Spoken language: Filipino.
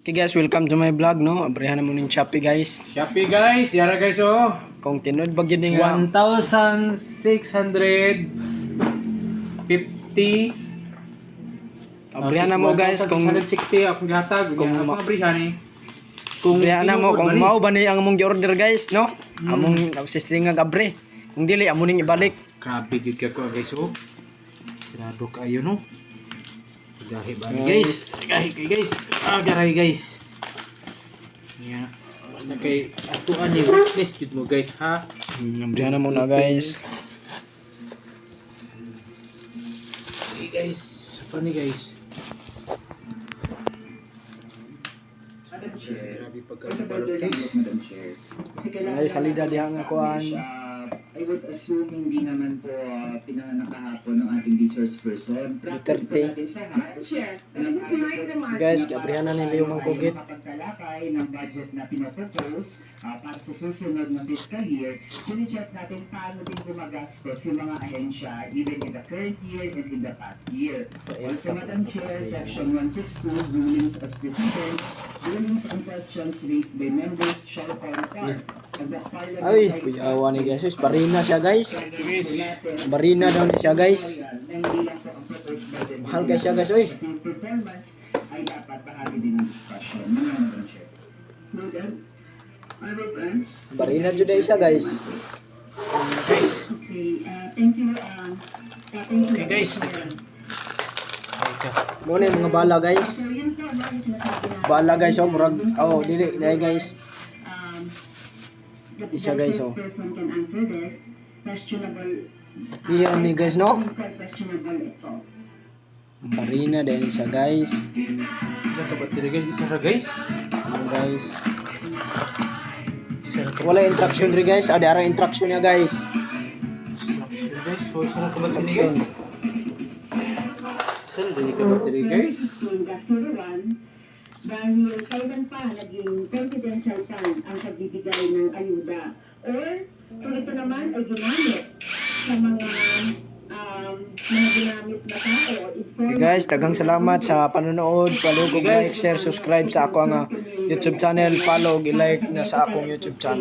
Okay guys, welcome to my vlog no. Abrihan na mo ning Shopee guys. Shopee guys, yara guys oh. Kung tinod ba ni nga 1,650 abrihan na mo guys kung 1,660 akong gihatag kung ma- abrihan eh. Kung abrihan na mo kung ni? mao ba ni ang among gi-order guys no. Among sisting nga gabre. Kung dili amo ning ibalik. Grabe gid ka ko guys oh. Sirado kayo no. Gahi ba Guys. Gahi kay guys. Ah, garay guys. Yeah. Basta kay atuan ni witness gid mo guys ha. Hmm, abrihan na mo na guys. Hey guys, sa ni guys. Grabe pagkakabalot guys. Ay salida diha nga kuan. I would assume hindi naman po Duterte. Guys, abrihan na nila yung mangkugit. Kapagtalakay ng budget na pinapropose uh, para sa susunod na fiscal year, sinicheck natin paano din gumagastos yung mga ahensya even in the current year and in the past year. Also, Madam Chair, Section 162, rulings as preceded, rulings and questions raised by members shall fall apart. Ay, kuyawa ni guys. Sus, Barina siya guys. Barina daw ni siya guys. Mahal guys siya guys oy. Kasi yung performance ay dapat bahagi din ng discussion. Mga Madam Chair. Will ask. Barina jud siya guys. Okay, uh, thank you. Uh, uh. Okay guys. Mo na yung mga bala guys. Bala guys oh, murag oh, dili dai guys. um, Isa, guys, oh. Questionable. Iyan ni guys no. ito. Barina din siya guys. Isa ka battery guys, isa ra guys. Ano guys. Wala instruction ri guys. Ada ara instruction niya guys. battery guys. So isa ra ka battery guys. Instruction. Isa ra din ka battery guys. Dahil kailan pa naging confidential fund ang pagbibigay ng ayuda. Or kung ito naman ay ginamit sa mga um, mga ginamit na tao or Okay guys, tagang salamat sa panonood. Palugog like, share, subscribe sa ako nga YouTube channel. Follow, i-like na sa akong YouTube channel.